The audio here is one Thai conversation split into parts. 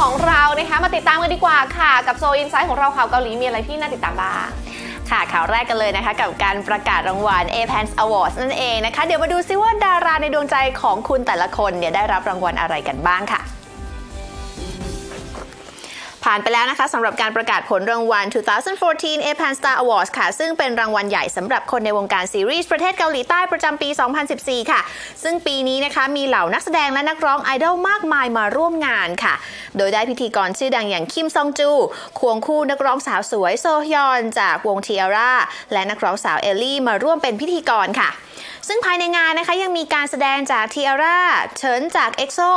ของเรานะคะมาติดตามกันดีกว่าค่ะ กับโซอินไซต์ของเราข่าวเกาหลีมีอะไรที่น่าติดตามบ้างค่ะข่าวแรกกันเลยนะคะ กับการประกาศรางวัล A p a n s Awards นั่นเองนะคะ เดี๋ยวมาดูซิว่าดาราในดวงใจของคุณแต่ละคนเนี่ยได้รับรางวัลอะไรกันบ้างค่ะ ผ่านไปแล้วนะคะสำหรับการประกาศผลรางวัล 2014 Apan Star Awards ค่ะ ซึ่งเป็นรางวัลใหญ่สำหรับคนในวงการซีรีส์ประเทศเกาหลีใต้ประจำปี 2014 ค่ะ ซึ่งปีนี้นะคะมีเหล่านักแสดงและนักร้องไอดอลมากมายมาร่วมงานค่ะ โดยได้พิธีกรชื่อดังอย่างคิมซองจู ควงคู่นักร้องสาวสวยโซฮยอน จากวงเทียร่าและนักร้องสาวเอลลี่มาร่วมเป็นพิธีกรค่ะ ซึ่งภายในงานนะคะยังมีการแสดงจากทีอาร่าเฉินจาก EXO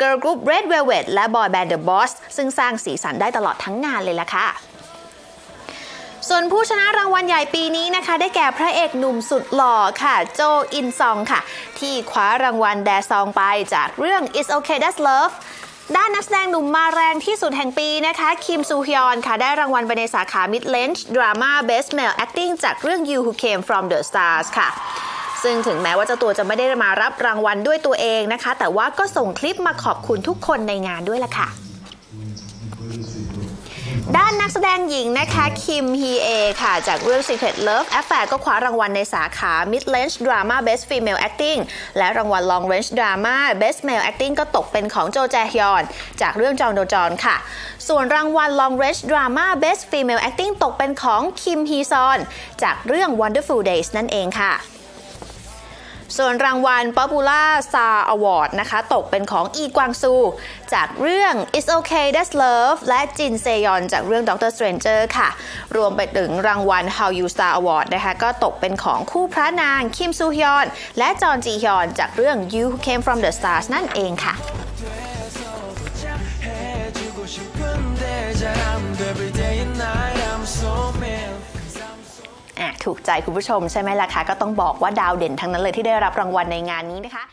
Girl Group Red Velvet และ Boy Band The Boss ซึ่งสร้างสีสันได้ตลอดทั้งงานเลยล่ะค่ะส่วนผู้ชนะรางวัลใหญ่ปีนี้นะคะ ได้แก่พระเอกหนุ่มสุดหล่อค่ะ โจอินซองค่ะ ที่คว้ารางวัลแดซองไปจากเรื่อง It's Okay That's Love ด้านนักแสดงหนุ่มมาแรงที่สุดแห่งปีนะคะ คิมซูฮยอนค่ะ ได้รางวัลไปในสาขา Mid Range Drama Best Male Acting จากเรื่อง You Who Came From The Stars ค่ะ ซึ่งถึงแม้ว่าเจ้าตัวจะไม่ได้มารับรางวัลด้วยตัวเองนะคะ แต่ว่าก็ส่งคลิปมาขอบคุณทุกคนในงานด้วยล่ะค่ะด้านนักแสดงหญิงนะคะคิมฮีเอค่ะ จากเรื่อง Secret Love Affair ก็คว้ารางวัลในสาขา Mid Range Drama Best Female Acting และรางวัล Long Range Drama Best Male Acting ก็ตกเป็นของโจแจฮยอน จากเรื่องจองโดจอนค่ะ ส่วนรางวัล Long Range Drama Best Female Acting ตกเป็นของคิมฮีซอน จากเรื่อง Wonderful Days นั่นเองค่ะ ส่วนรางวัล Popular Star Award นะคะ ตกเป็นของอีกวางซู จากเรื่อง It's Okay That's Love และจินเซยอนจากเรื่อง Doctor Stranger ค่ะ รวมไปถึงรางวัล How You Star Award นะคะก็ตกเป็นของคู่พระนาง คิมซูฮยอน และจอนจีฮยอนจากเรื่อง You Came From The Stars นั่นเองค่ะ ถูกใจคุณผู้ชมใช่ไหมล่ะคะก็ต้องบอกว่าดาวเด่นทั้งนั้นเลยที่ได้รับรางวัลในงานนี้นะคะ